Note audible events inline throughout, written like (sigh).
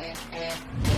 Yeah.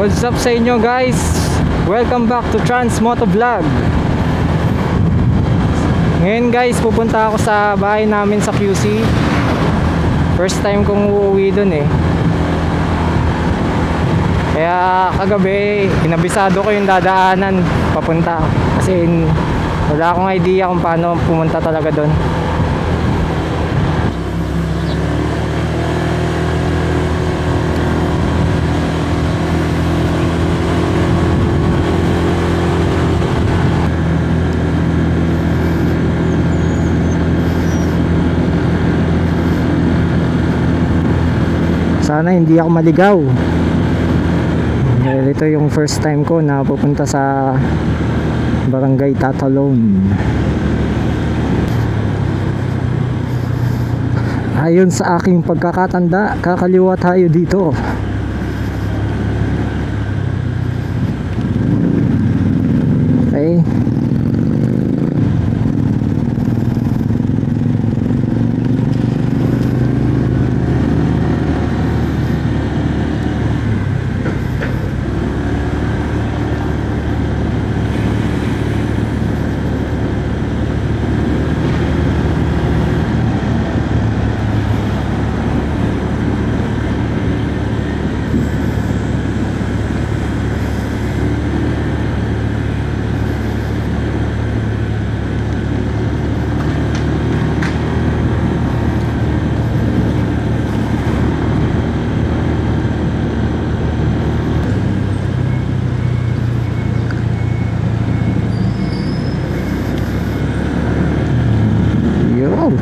What's up sa inyo guys? Welcome back to Trans Moto Vlog. Ngayon guys, pupunta ako sa bahay namin sa QC. First time kong uuwi dun eh. Kaya kagabi, kinabisado ko yung dadaanan papunta. Kasi wala akong idea kung paano pumunta talaga dun. Sana hindi ako maligaw. Dahil ito yung first time ko na pupunta sa Barangay Tatalon. Ayon sa aking pagkakatanda, kakaliwa tayo dito. Okay. Yun.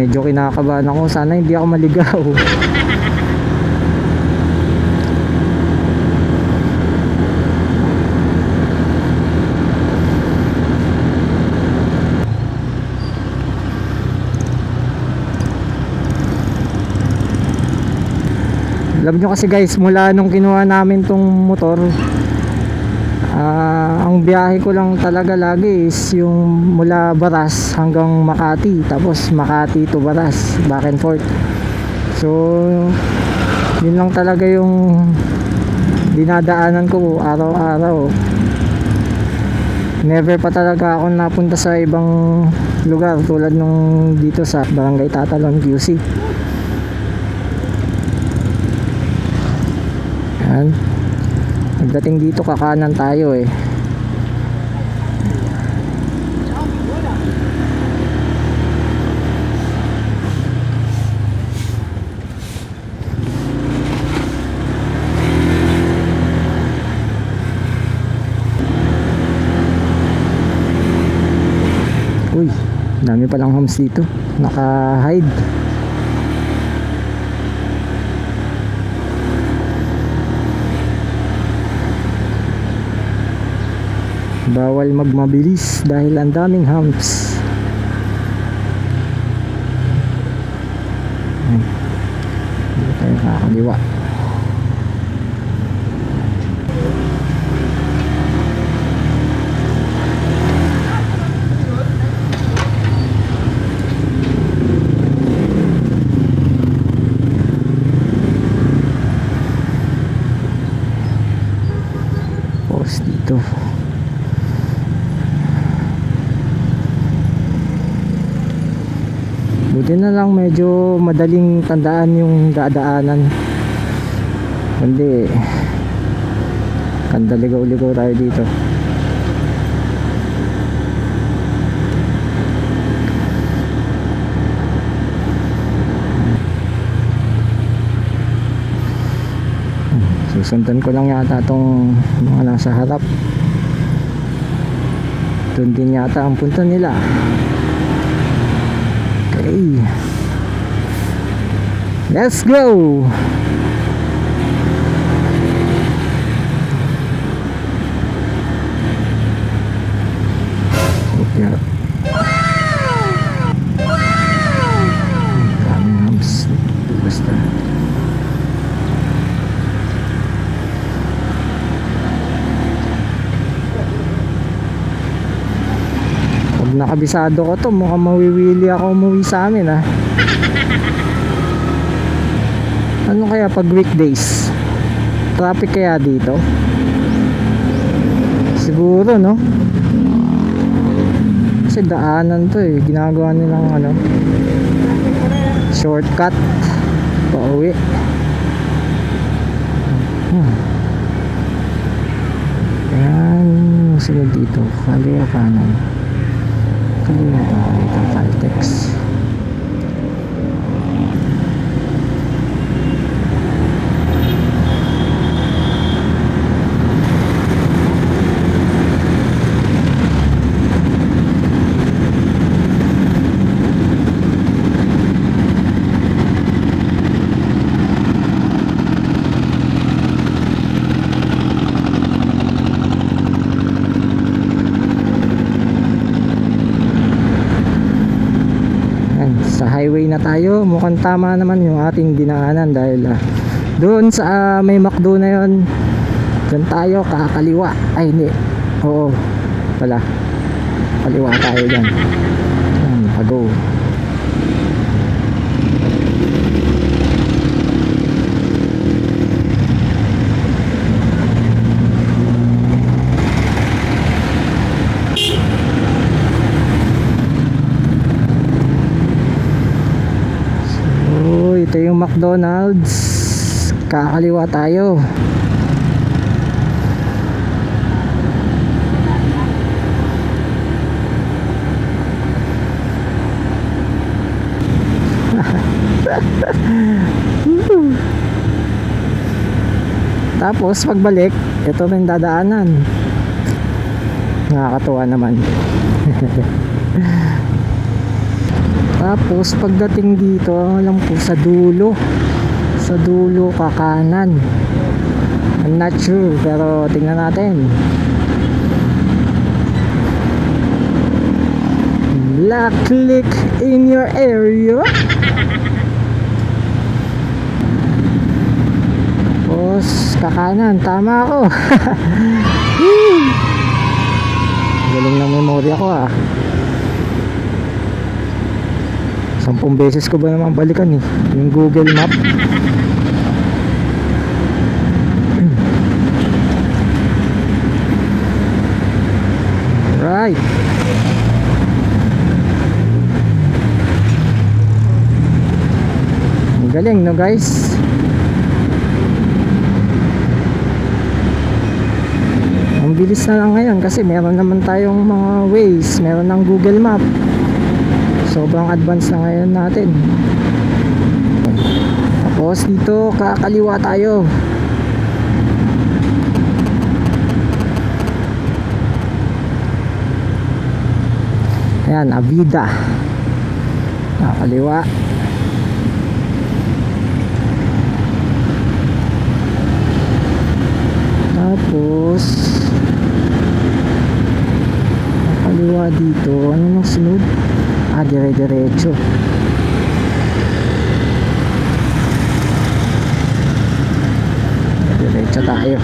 Medyo kinakabahan ako. Sana hindi ako maligaw. Alam nyo kasi guys, mula nung kinuha namin tong motor, ah, ang biyahe ko lang talaga lagi is yung mula Baras hanggang Makati, tapos Makati to Baras, back and forth. So, yun lang talaga yung dinadaanan ko araw-araw. Never pa talaga ako napunta sa ibang lugar tulad nung dito sa Barangay Tatalon, QC. Yan. Pagdating dito kakanan tayo eh. Uy, dami palang homes dito. Naka-hide. Bawal magmabilis dahil ang daming humps. Dito tayo kakaliwa. madaling tandaan yung dadaanan. Hindi. Kandaligaw-ligaw tayo dito. Susundan ko lang yata itong mga nasa harap. Doon din yata ang punta nila. Okay let's go. Basta. Pag nakabisado ko to, mukhang mawiwili ako umuwi sa amin ah. (laughs) Kaya pag weekdays? Traffic kaya dito? Siguro no? Kasi daanan to eh. Ginagawa nilang ano, shortcut pauwi. Hmm. Ayan, sunod dito. Kaliwa kanan. Kaliwa ba dito? Caltex. Ayan, sa highway na tayo. Mukhang tama naman yung ating dinaanan dahil ah, doon sa ah, may McDo na yon. Doon tayo kakaliwa. Ay hindi. Oo. Pala. Kaliwa tayo dyan. Ayan, nakago. So, ito yung McDonald's. Kakaliwa tayo. (laughs) Tapos pagbalik, ito yung dadaanan. Nakakatuwa naman. (laughs) Tapos pagdating dito, alam ko sa dulo. Sa dulo kakanan. I'm not sure pero tingnan natin. Black click in your area. Tapos kakanan, tama ako. (laughs) Galing ng memorya ko ah. Sampung beses ko ba naman balikan eh Yung Google Map. Right Ang galing no guys? Ang bilis na lang ngayon kasi meron naman tayong mga ways. Meron ng Google Map sobrang advance na ngayon natin. Tapos dito kakaliwa tayo. Ayan Avida. Kakaliwa. Tapos kakaliwa dito. Ano nang sunod Ah, dire-diretso. Diretso tayo.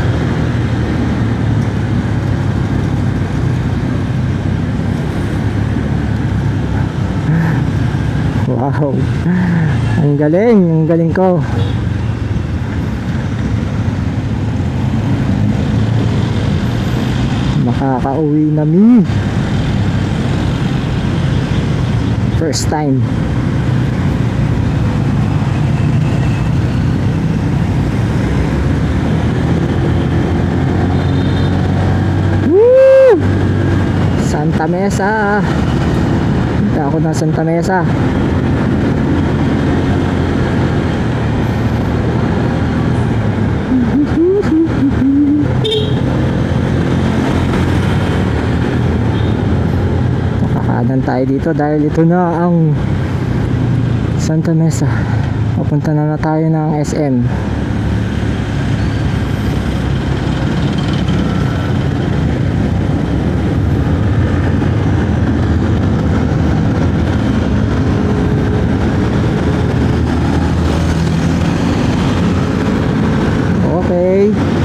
Wow. Ang galing, ang galing ko. Makakauwi na mi. First time. Woo! Santa Mesa. Punta ako ng Santa Mesa. Tayo dito dahil ito na ang Santa Mesa. Papunta na na tayo ng SM. Okay.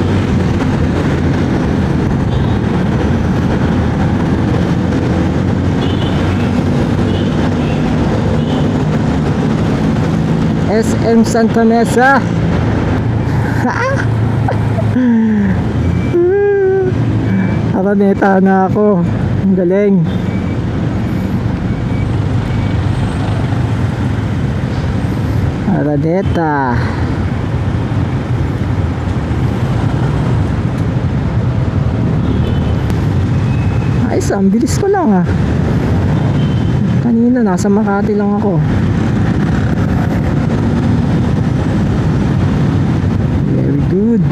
SM Santa Mesa. (laughs) Araneta na ako. Ang galing. Araneta. Ayos, ang bilis ko lang ah. Kanina nasa Makati lang ako. Good.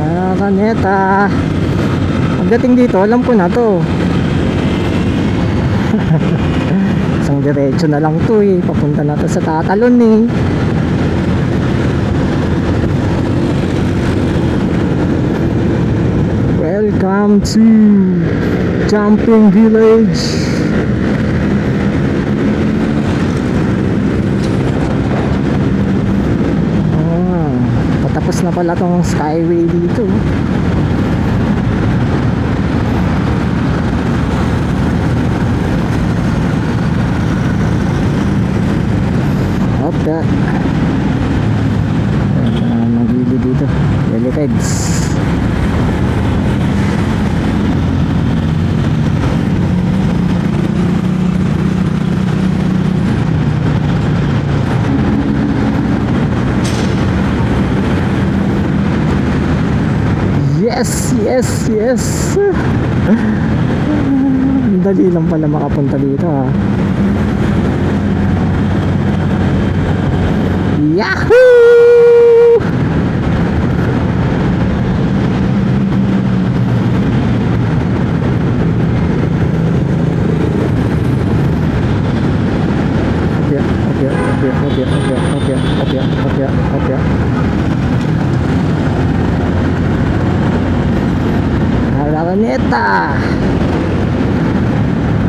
Ah, kaneta. Pagdating dito, alam ko na to. (laughs) Isang diretso na lang to eh. Papunta na to sa tatalon eh. Welcome to Jumping Village. Ah, patapos na pala tong skyway dito. Yes, yes, yes. Dali lang pala makapunta dito ha. Yahoo! Okay, okay, okay, okay, okay, okay, okay, okay. Araneta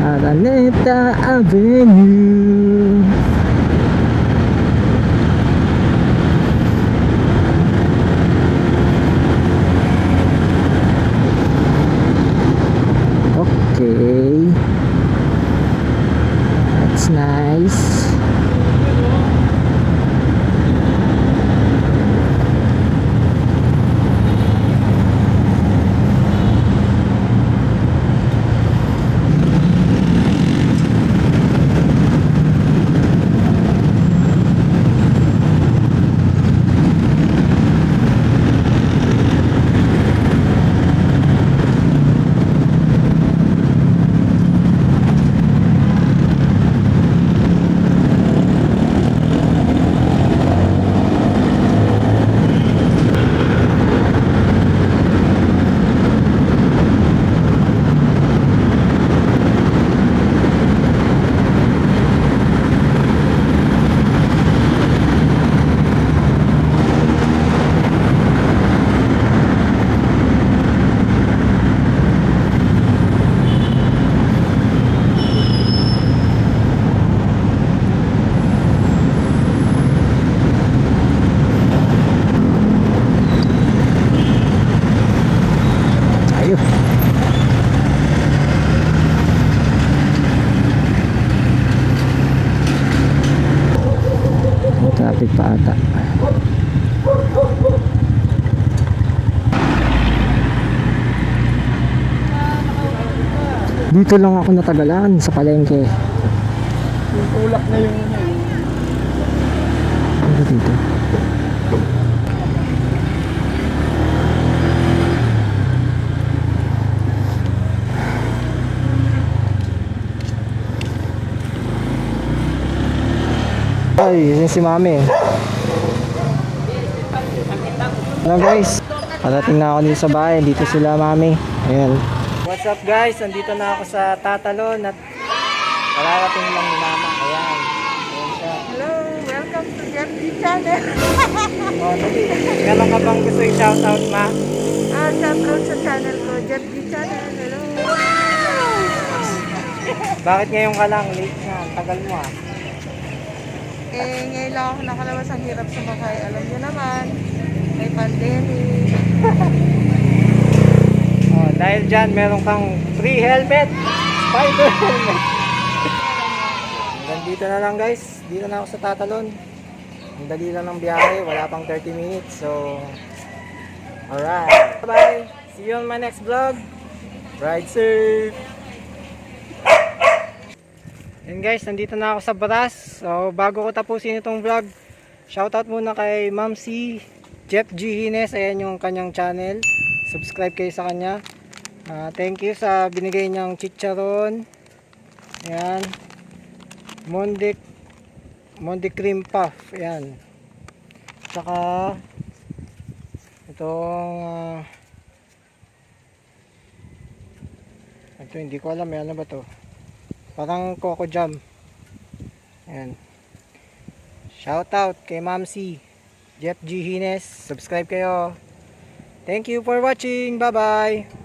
Araneta Avenue Okay That's nice Ayun. May traffic pa ata. Dito lang ako natagalan sa palengke. Yung ulap na yung ano. Ano dito? Ay, yun si mami. Hello guys, parating na ako dito sa bahay. Dito sila mami. Ayan. What's up guys? Nandito na ako sa Tatalon at kararating lang ni mama. Ayan. Ayan siya. Hello, welcome to Jeffrey Channel. (laughs) Oh. Meron ka bang gusto i-shoutout ma? Ah, shout out sa channel ko, Jeffrey Channel. Hello. Bakit ngayon ka lang? Late na. Tagal mo ah. Eh, ngayon lang ako nakalabas. Ang hirap sumakay. Alam niyo naman, may pandemic. (laughs) Oh, dahil dyan, meron kang free helmet. Spider helmet. Hanggang dito na lang guys. Dito na ako sa Tatalon. Ang dali lang ng biyahe. Wala pang 30 minutes. So, alright. Bye-bye. See you on my next vlog. Ride safe. And guys, nandito na ako sa Baras. So, bago ko tapusin itong vlog, shoutout muna kay Ma'am C. Jeff G. Hines. Ayan yung kanyang channel. Subscribe kayo sa kanya. Ah, thank you sa binigay niyang chicharon. Ayan. Mondic Mondic cream puff. Ayan. Tsaka itong ah, ito hindi ko alam eh, ano ba to parang coco jam. Ayan. Shout out kay Ma'am C. Jeff G. Hines. Subscribe kayo. Thank you for watching. Bye bye